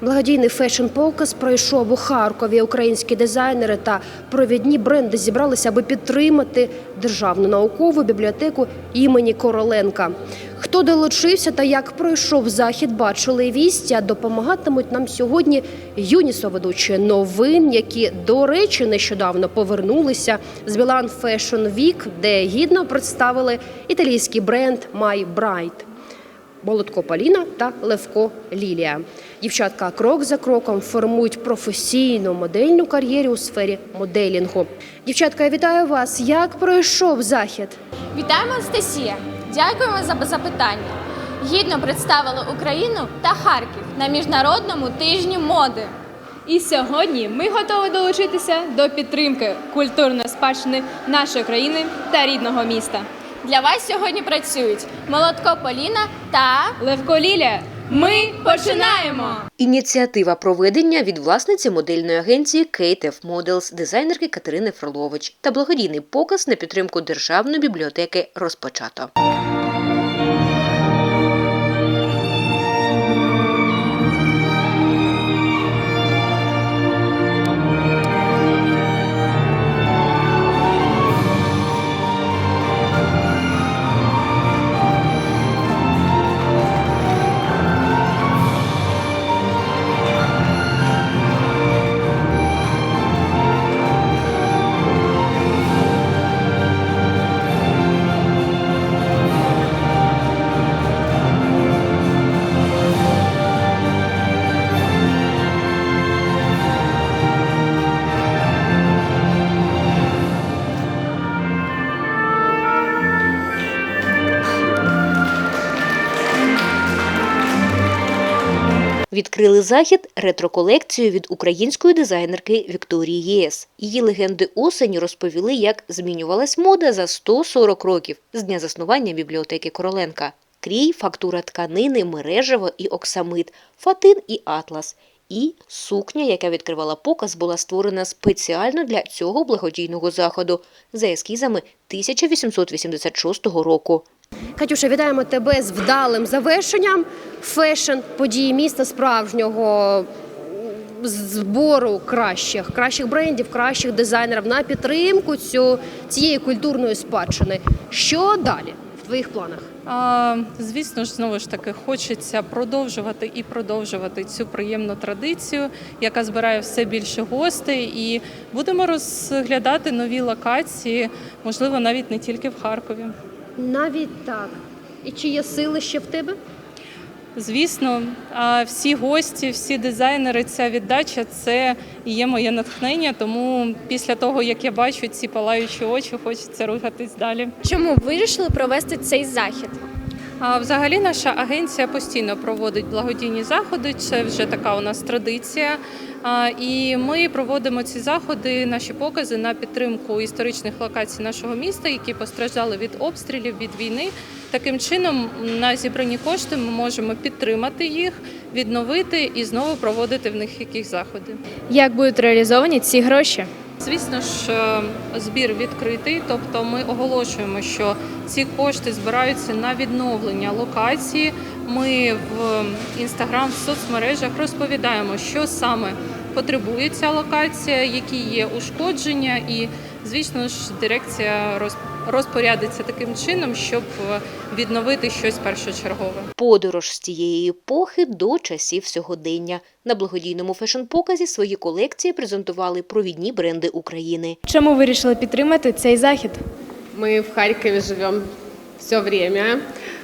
Благодійний фешн-показ пройшов у Харкові. Українські дизайнери та провідні бренди зібралися, аби підтримати державну наукову бібліотеку імені Короленка. Хто долучився та як пройшов захід, бачили вісті, а допомагатимуть нам сьогодні юні соведучі новин, які, до речі, нещодавно повернулися з Білан Fashion Week, де гідно представили італійський бренд My Bright. Молодко Поліна та Левко Лілія. Дівчатка крок за кроком формують професійну модельну кар'єру у сфері моделінгу. Дівчатка, я вітаю вас. Як пройшов захід? Вітаємо, Анастасія! Дякуємо за запитання. Гідно представили Україну та Харків на міжнародному тижні моди. І сьогодні ми готові долучитися до підтримки культурної спадщини нашої країни та рідного міста. Для вас сьогодні працюють Молотко Поліна та Левко Ліля. ми починаємо! Ініціатива проведення від власниці модельної агенції KTF Models, дизайнерки Катерини Фролович та благодійний показ на підтримку Державної бібліотеки розпочато. Відкрили захід ретро-колекцію від української дизайнерки Вікторії ЄС. Її легенди осені розповіли, як змінювалась мода за 140 років з дня заснування бібліотеки Короленка. Крій, фактура тканини, мережево і оксамит, фатин і атлас. І сукня, яка відкривала показ, була створена спеціально для цього благодійного заходу за ескізами 1886 року. Катюша, вітаємо тебе з вдалим завершенням фешн події міста справжнього збору кращих, кращих брендів, кращих дизайнерів на підтримку цю, цієї культурної спадщини. Що далі в твоїх планах? А, звісно ж, знову ж таки, хочеться продовжувати і продовжувати цю приємну традицію, яка збирає все більше гостей, і будемо розглядати нові локації, можливо, навіть не тільки в Харкові. Навіть так. І чи є сили ще в тебе? Звісно, а всі гості, всі дизайнери, ця віддача це і є моє натхнення. Тому після того, як я бачу ці палаючі очі, хочеться рухатись далі. чому вирішили провести цей захід? А взагалі наша агенція постійно проводить благодійні заходи. Це вже така у нас традиція. І ми проводимо ці заходи, наші покази на підтримку історичних локацій нашого міста, які постраждали від обстрілів, від війни. Таким чином, на зібрані кошти ми можемо підтримати їх, відновити і знову проводити в них якісь заходи. Як будуть реалізовані ці гроші? Звісно ж, е, збір відкритий, тобто ми оголошуємо, що ці кошти збираються на відновлення локації. Ми в інстаграм, в соцмережах розповідаємо, що саме потребує ця локація, які є ушкодження, і звісно ж, дирекція роз- розпорядиться таким чином, щоб е, відновити щось першочергове. Подорож з тієї епохи до часів сьогодення. На благодійному фешн-показі свої колекції презентували провідні бренди України. Чому вирішили підтримати цей захід? Мы в Харькове живем все время,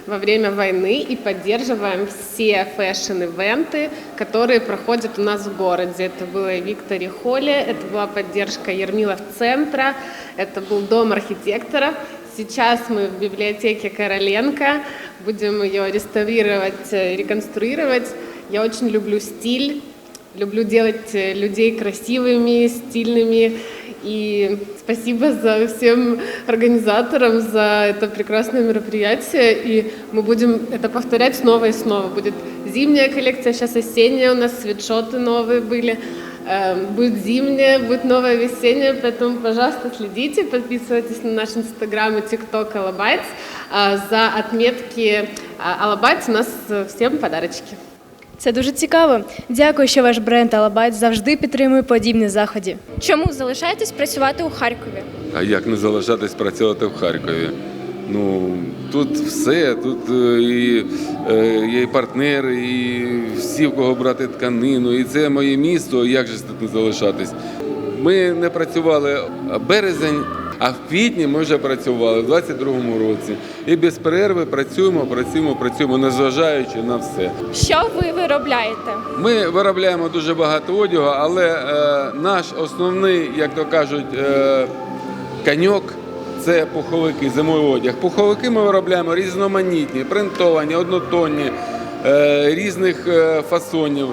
во время войны и поддерживаем все фэшн-ивенты, которые проходят у нас в городе. Это было и в Викторе Холле, это была поддержка Ермилов центра, это был дом архитектора. Сейчас мы в библиотеке Короленко, будем ее реставрировать, э, реконструировать. Я очень люблю стиль, люблю делать э, людей красивыми, стильными. И спасибо за всем организаторам за это прекрасное мероприятие. И мы будем это повторять снова и снова. Будет зимняя коллекция, сейчас осенняя у нас свитшоты новые были. Э, Будет зимняя, будет новая весенняя, поэтому, пожалуйста, следите, подписывайтесь на наш инстаграм и тикток Алабайтс. А За отметки а, Алабайтс у нас э, всем подарочки. Це дуже цікаво. Дякую, що ваш бренд Алабайт завжди підтримує подібні заходи. Чому залишаєтесь працювати у Харкові? А як не залишатись працювати в Харкові? Ну тут все, тут е, і е, є і партнери, і всі, в кого брати тканину, і це моє місто. Як же тут не залишатись? Ми не працювали березень, а в квітні ми вже працювали в 22-му році. І без перерви працюємо, працюємо, працюємо, незважаючи на все. Що ви виробляєте? Ми виробляємо дуже багато одягу, але е, наш основний, як то кажуть, е, каньок це пуховики, зимовий одяг. Пуховики ми виробляємо різноманітні, принтовані, однотонні, е, різних е, фасонів.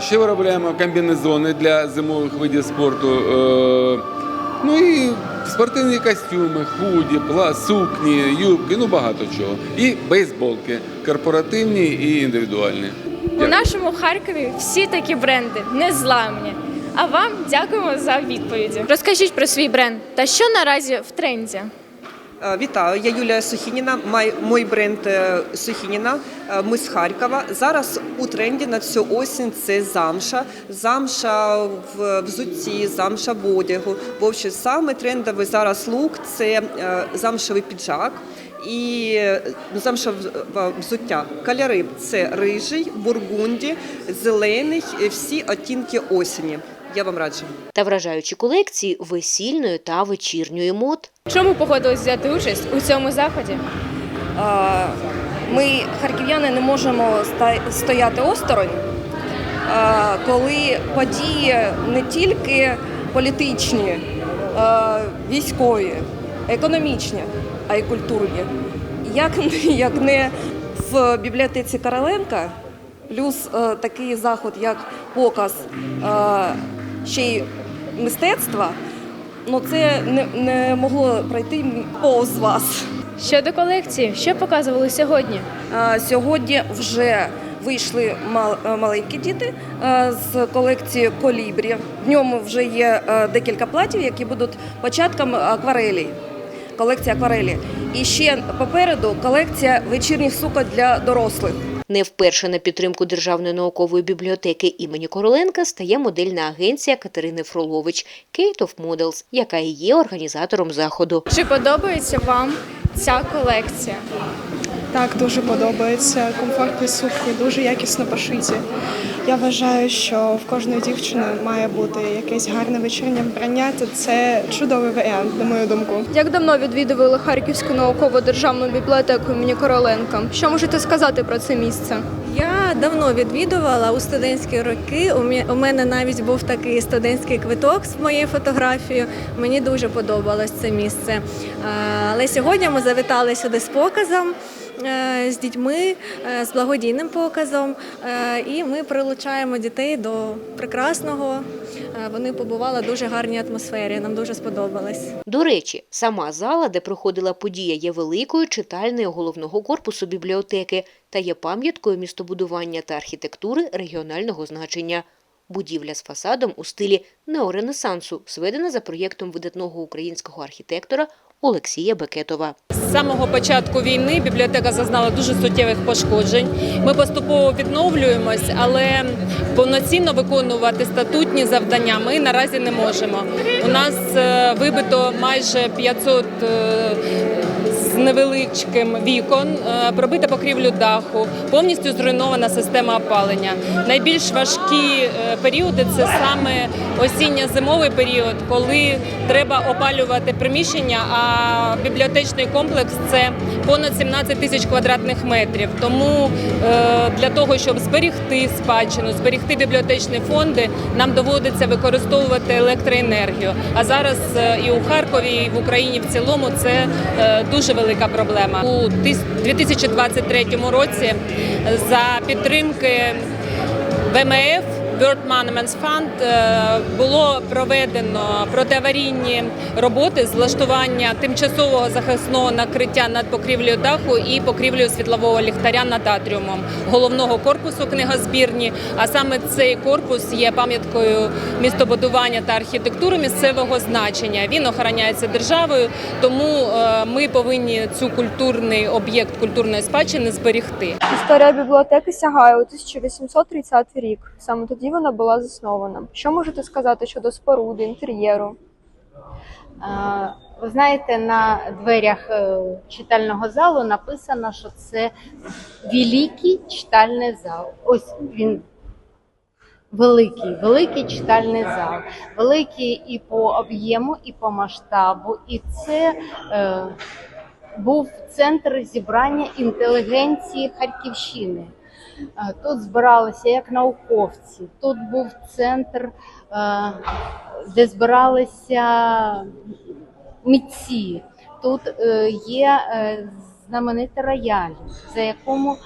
Ще виробляємо комбінезони для зимових видів спорту. Е, ну і спортивні костюми, худі, сукні, юбки, ну багато чого. І бейсболки, корпоративні і індивідуальні. У нашому Харкові всі такі бренди незламні. А вам дякуємо за відповіді. Розкажіть про свій бренд та що наразі в тренді. Е, Вітаю, я Юлія Сухініна. Мой бренд е, Сухініна. Е, Ми з Харкова. Зараз у тренді на цю осінь це замша. Замша в взутті, замша в одягу. Общем, саме трендовий зараз лук це замшевий піджак. І е, замша взуття. Кольори це рижий, бургунді, зелений, всі оттінки осені. Я вам раджу. Та вражаючі колекції весільної та вечірньої мод. Чому погодились взяти участь у цьому заході? А, Ми, харків'яни, не можемо стояти осторонь, а, коли події не тільки політичні, а, військові, економічні, а й культурні. Як, як не в бібліотеці Короленка, плюс е, такий заход, як показ е, ще й мистецтва, ну це не, не могло пройти повз вас. Щодо колекції, що показували сьогодні? А, Сьогодні вже вийшли мал- е, маленькі діти е, з колекції Колібрі. В ньому вже є е, декілька платів, які будуть початком акварелі. Колекція акварелі. І ще попереду колекція вечірніх суконь для дорослих. Не вперше на підтримку Державної наукової бібліотеки імені Короленка стає модельна агенція Катерини Фролович Kate of Models, яка і є організатором заходу. Чи подобається вам ця колекція? Так, дуже подобається. Комфортні сукні, дуже якісно пошиті. Я вважаю, що в кожної дівчини має бути якесь гарне вечірнє вбрання, то це чудовий варіант, на мою думку. Як давно відвідували Харківську наукову державну бібліотеку імені Короленка? Що можете сказати про це місце? Я давно відвідувала у студентські роки. У У мене навіть був такий студентський квиток з моєю фотографією. Мені дуже подобалось це місце. Але сьогодні ми завітали сюди з показом. Е, З дітьми, е, з благодійним показом, Е, і ми прилучаємо дітей до прекрасного. Вони побували в дуже гарній атмосфері. Нам дуже сподобалось. До речі, сама зала, де проходила подія, є великою читальною головного корпусу бібліотеки та є пам'яткою містобудування та архітектури регіонального значення. Будівля з фасадом у стилі неоренесансу, зведена за проєктом видатного українського архітектора Олексія Бекетова. З самого початку війни бібліотека зазнала дуже суттєвих пошкоджень. Ми поступово відновлюємось, але повноцінно виконувати статутні завдання ми наразі не можемо. У нас е, вибито майже 500 е, з невеличким вікон, е, пробита покрівлю даху, повністю зруйнована система опалення. Найбільш важкі е, періоди це саме осінньо-зимовий період, коли треба опалювати приміщення, а бібліотечний комплекс це понад 17 тисяч квадратних метрів. Тому е, для того, щоб зберегти спадщину, зберегти бібліотечні фонди, нам доводиться використовувати електроенергію. А зараз і у Харкові, і в Україні в цілому це дуже велика проблема. У тис- 2023 році за підтримки ВМФ World Monuments Fund було проведено протиаварійні роботи з влаштування тимчасового захисного накриття над покрівлею даху і покрівлею світлового ліхтаря над атріумом головного корпусу книгозбірні. А саме цей корпус є пам'яткою містобудування та архітектури місцевого значення. Він охороняється державою, тому е, ми повинні цю культурний об'єкт культурної спадщини зберегти. Історія бібліотеки сягає у 1830 рік. Саме тоді вона була заснована. Що можете сказати щодо споруди, інтер'єру? Ви знаєте, на дверях е, читального залу написано, що це великий читальний зал. Ось він великий, великий читальний зал. Великий і по об'єму, і по масштабу. І це е, був центр зібрання інтелігенції Харківщини. Е, Тут збиралися як науковці, тут був центр, е, де збиралися митці. Тут е, є знаменитий рояль, за якому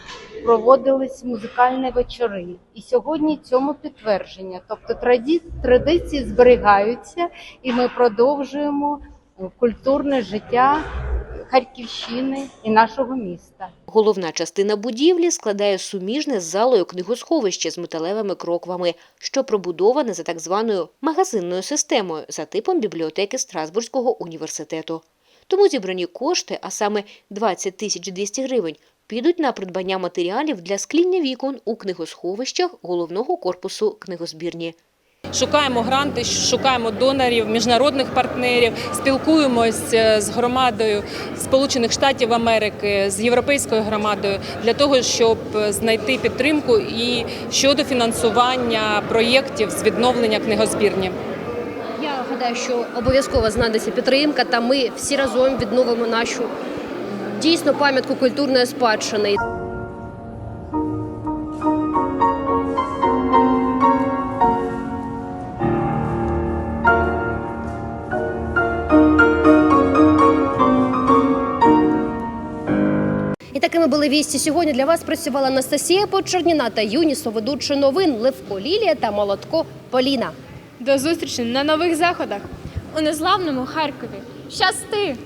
проводились музикальні вечори. І сьогодні цьому підтвердження. Тобто традиції зберігаються, і ми продовжуємо культурне життя Харківщини і нашого міста. Головна частина будівлі складає суміжне з залою книгосховище з металевими кроквами, що пробудоване за так званою магазинною системою за типом бібліотеки Страсбурзького університету. Тому зібрані кошти, а саме 20 тисяч 200 гривень, підуть на придбання матеріалів для скління вікон у книгосховищах головного корпусу книгозбірні. Шукаємо гранти, шукаємо донорів, міжнародних партнерів, спілкуємось е, з громадою Сполучених Штатів Америки, з європейською громадою для того, щоб е, знайти підтримку і щодо фінансування проєктів з відновлення книгозбірні. Я гадаю, що обов'язково знайдеться підтримка, та ми всі разом відновимо нашу дійсно пам'ятку культурної спадщини. Вісті сьогодні. Для вас працювала Анастасія Почерніна та юні ведучі новин Левко Лілія та Молотко Поліна. До зустрічі на нових заходах. У незламному Харкові. Щасти!